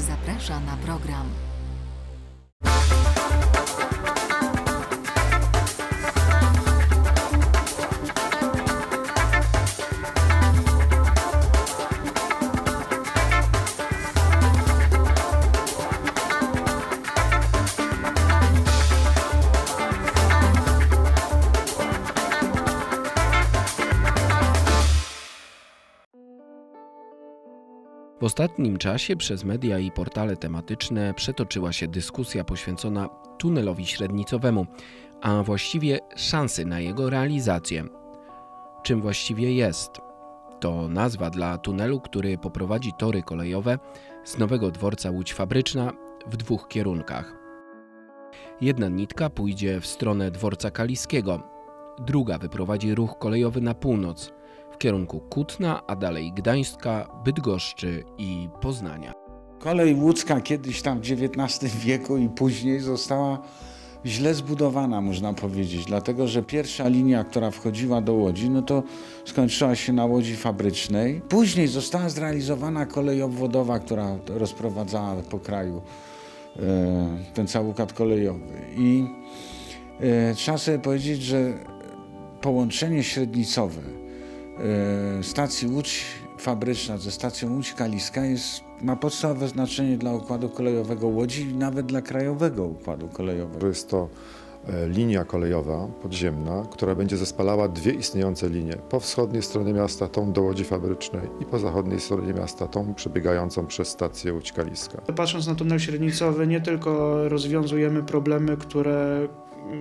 zaprasza na program. W ostatnim czasie przez media i portale tematyczne przetoczyła się dyskusja poświęcona tunelowi średnicowemu, a właściwie szansy na jego realizację. Czym właściwie jest? To nazwa dla tunelu, który poprowadzi tory kolejowe z nowego dworca Łódź Fabryczna w dwóch kierunkach. Jedna nitka pójdzie w stronę dworca Kaliskiego, druga wyprowadzi ruch kolejowy na północ – kierunku Kutna, a dalej Gdańska, Bydgoszczy i Poznania. Kolej łódzka kiedyś tam w XIX wieku i później została źle zbudowana, można powiedzieć, dlatego że pierwsza linia, która wchodziła do Łodzi, no to skończyła się na Łodzi Fabrycznej. Później została zrealizowana kolej obwodowa, która rozprowadzała po kraju e, ten cały układ kolejowy. I e, trzeba sobie powiedzieć, że połączenie średnicowe stacji Łódź Fabryczna ze stacją Łódź Kaliska jest, ma podstawowe znaczenie dla układu kolejowego Łodzi i nawet dla krajowego układu kolejowego. Jest to e, linia kolejowa podziemna, która będzie zespalała dwie istniejące linie. Po wschodniej stronie miasta tą do Łodzi Fabrycznej i po zachodniej stronie miasta tą przebiegającą przez stację Łódź Kaliska. Patrząc na tunel średnicowy nie tylko rozwiązujemy problemy, które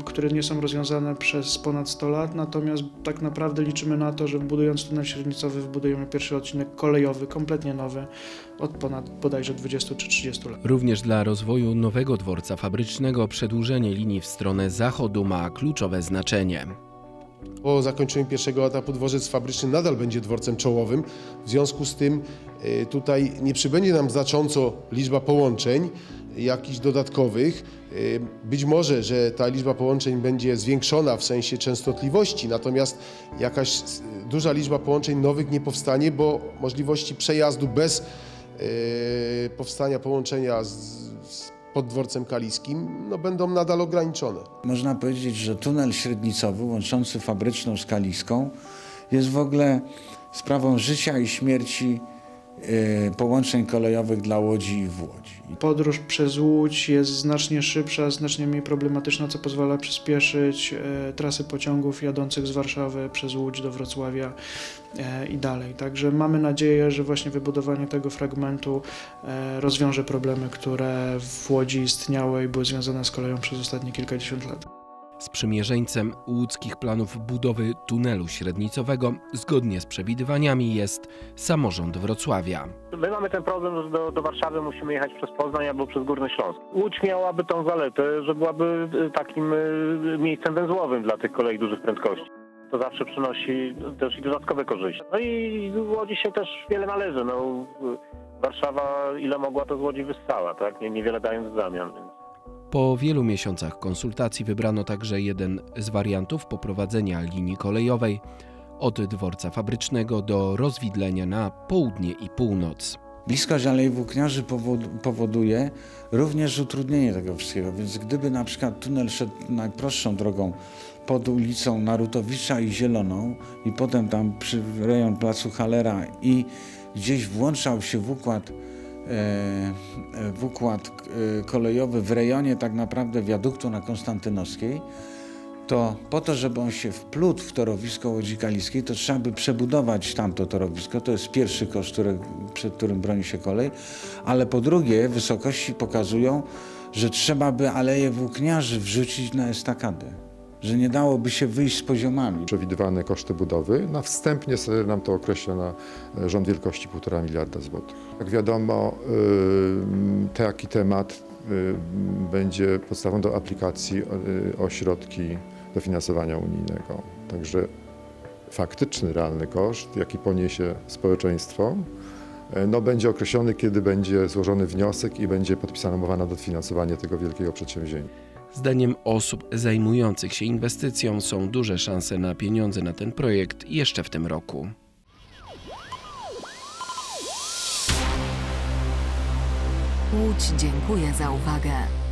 które nie są rozwiązane przez ponad 100 lat, natomiast tak naprawdę liczymy na to, że budując tunel średnicowy wybudujemy pierwszy odcinek kolejowy, kompletnie nowy, od ponad bodajże 20 czy 30 lat. Również dla rozwoju nowego dworca fabrycznego przedłużenie linii w stronę zachodu ma kluczowe znaczenie. Po zakończeniu pierwszego etapu dworzec fabryczny nadal będzie dworcem czołowym. W związku z tym e, tutaj nie przybędzie nam znacząco liczba połączeń, jakichś dodatkowych. Y, być może, że ta liczba połączeń będzie zwiększona w sensie częstotliwości, natomiast jakaś duża liczba połączeń nowych nie powstanie, bo możliwości przejazdu bez y, powstania połączenia z, pod dworcem kaliskim no, będą nadal ograniczone. Można powiedzieć, że tunel średnicowy łączący fabryczną z kaliską jest w ogóle sprawą życia i śmierci połączeń kolejowych dla Łodzi i w Łodzi. Podróż przez Łódź jest znacznie szybsza, znacznie mniej problematyczna, co pozwala przyspieszyć e, trasy pociągów jadących z Warszawy przez Łódź do Wrocławia e, i dalej. Także mamy nadzieję, że właśnie wybudowanie tego fragmentu rozwiąże problemy, które w Łodzi istniały i były związane z koleją przez ostatnie kilkadziesiąt lat. Sprzymierzeńcem łódzkich planów budowy tunelu średnicowego zgodnie z przewidywaniami jest samorząd Wrocławia. My mamy ten problem, że do, do, Warszawy musimy jechać przez Poznań albo przez Górny Śląsk. Łódź miałaby tą zaletę, że byłaby y, takim y, miejscem węzłowym dla tych kolei dużych prędkości. To zawsze przynosi też i dodatkowe korzyści. No i Łodzi się też wiele należy. No, Warszawa ile mogła to z Łodzi wyssała, tak? Niewiele dając w zamian. Po wielu miesiącach konsultacji wybrano także jeden z wariantów poprowadzenia linii kolejowej od dworca fabrycznego do rozwidlenia na południe i północ. Bliskość Alei Włókniarzy powoduje również utrudnienie tego wszystkiego, więc gdyby na przykład tunel szedł najprostszą drogą pod ulicą Narutowicza i Zieloną i potem tam przy rejon placu Halera i gdzieś włączał się w układ w układ e, kolejowy w rejonie tak naprawdę wiaduktu na Konstantynowskiej, to po to, żeby on się wplótł w torowisko Łodzi Kaliskiej, to trzeba by przebudować tamto torowisko. To jest pierwszy koszt, który, przed którym broni się kolej. Ale po drugie, wysokości pokazują, że trzeba by Aleje Włókniarzy wrzucić na estakadę że nie dałoby się wyjść z poziomami. Przewidywane koszty budowy, na wstępnie nam to określa na e, rząd wielkości 1,5 miliarda złotych. Jak wiadomo, y, taki temat y, będzie podstawą do aplikacji o środki dofinansowania unijnego. Także faktyczny, realny koszt, jaki poniesie społeczeństwo, e, no, będzie określony, kiedy będzie złożony wniosek i będzie podpisana umowa na dofinansowanie tego wielkiego przedsięwzięcia. Zdaniem osób zajmujących się inwestycją są duże szanse na pieniądze na ten projekt jeszcze w tym roku. Łódź dziękuję za uwagę.